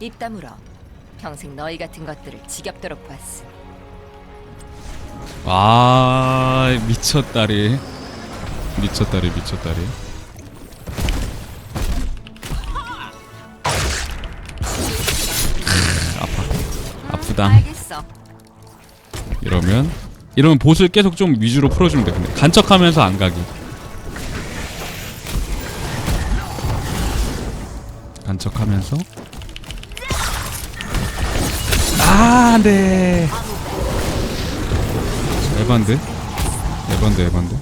입 다물어. 평생 너희 같은 것들을 지겹도록 봤으니. 아 미쳤다리 미쳤다리 미쳤다리 크, 아파 아프다 알겠어. 이러면 이러면 보스를 계속 좀 위주로 풀어주면 돼 근데 간척하면서 안 가기 간척하면서 아 안 돼 에반데 에반데 에반데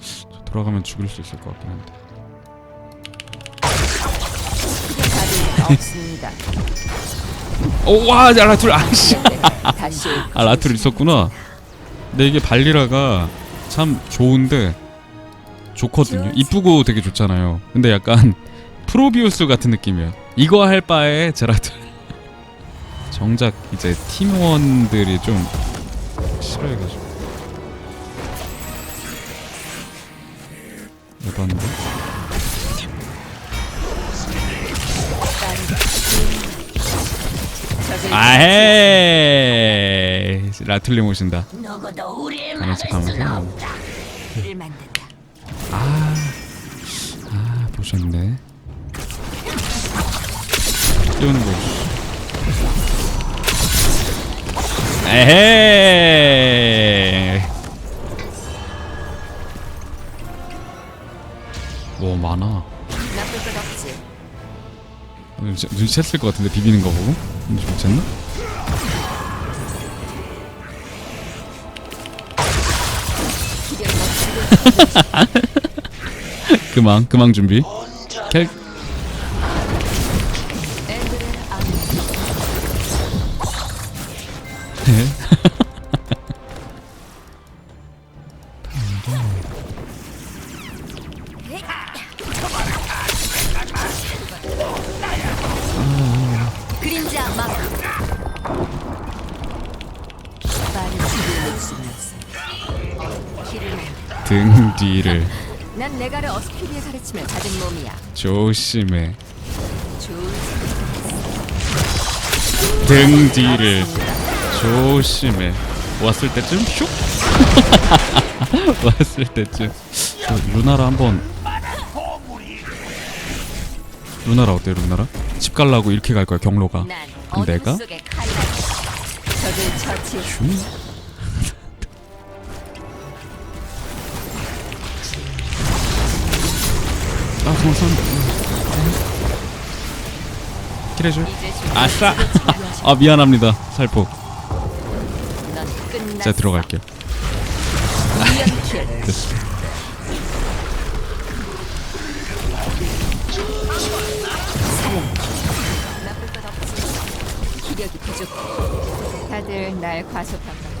저 돌아가면 죽일 수 있을 것 같긴 한데. 답은 없습니다. 오와 라툴 아씨. 다시 아 라툴 있었구나. 근데 이게 발리라가 참 좋은데 좋거든요. 이쁘고 되게 좋잖아요. 근데 약간 프로비우스 같은 느낌이야 이거 할 바에 제라툴 정작 이제 팀원들이 좀 싫어해가지고. 에반데? 아헤 라툴님 오신다. 누구도 우리를 피를 만든다. 아, 아 보셨네. 띄우는 거. 에헤. 뭐 많아. 나쁠 것 없지. 눈치, 눈치챘을 것 같은데 비비는 거 보고 눈치챘나? 기력이 없지. 준비. 캘 그림자 막. 만든다 등 뒤를 난 내가를 어스피리에 가르치며 받은 몸이야. 조심해. 등 뒤를 조심해. 왔을 때쯤 슉. 왔을 때쯤. 저 루나라 한번. 루나라 어때 루나라? 집 갈라고 이렇게 갈 거야 경로가. 그럼 내가? 슝. 아 그만 쏜. 킬해줘. 아싸. 아 미안합니다 살포. 넌 끝났어 제가 들어갈게요. 이연킬 됐어. 나쁠 것 없지 기력이 부족해 다들 날 과소평가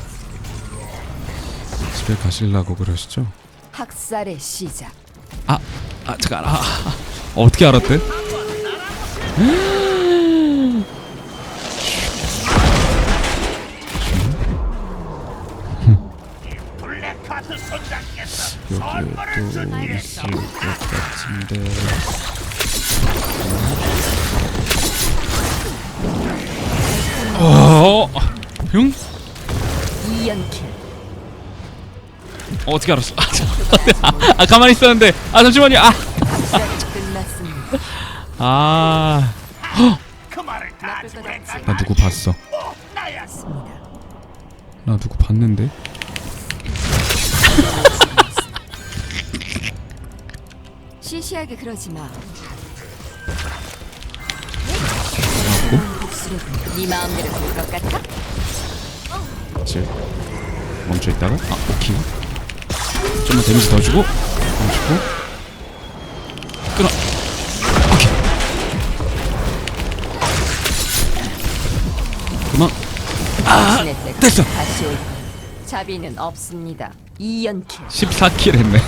집에 가실라고 그러시죠? 학살의 시작 아, 아 잠깐, 아, 아, 아. 어떻게 알았대? 여기에 또 있을 것 같은데. 어, 형? 이연킬 어, 어떻게 알았어? 아, 잠깐만. 아, 가만히 있었는데. 아, 잠시만요. 아, 끝났습니다 아, 그나 누구 봤어? 나 누구 봤는데? 시시하게 그러지 마. 복수로 네 마음대로 될 것 같아? 즉 멈춰 있다가 아 오케이. 좀만 데미지 더 주고 멈추고. 끊어. 오케이. 그만. 때가 됐어. 다시 올 거야. 자비는 없습니다. 이연킬. 14킬 했네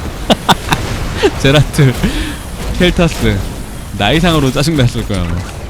제라트 켈타스 나이상으로 짜증났을 거야 아마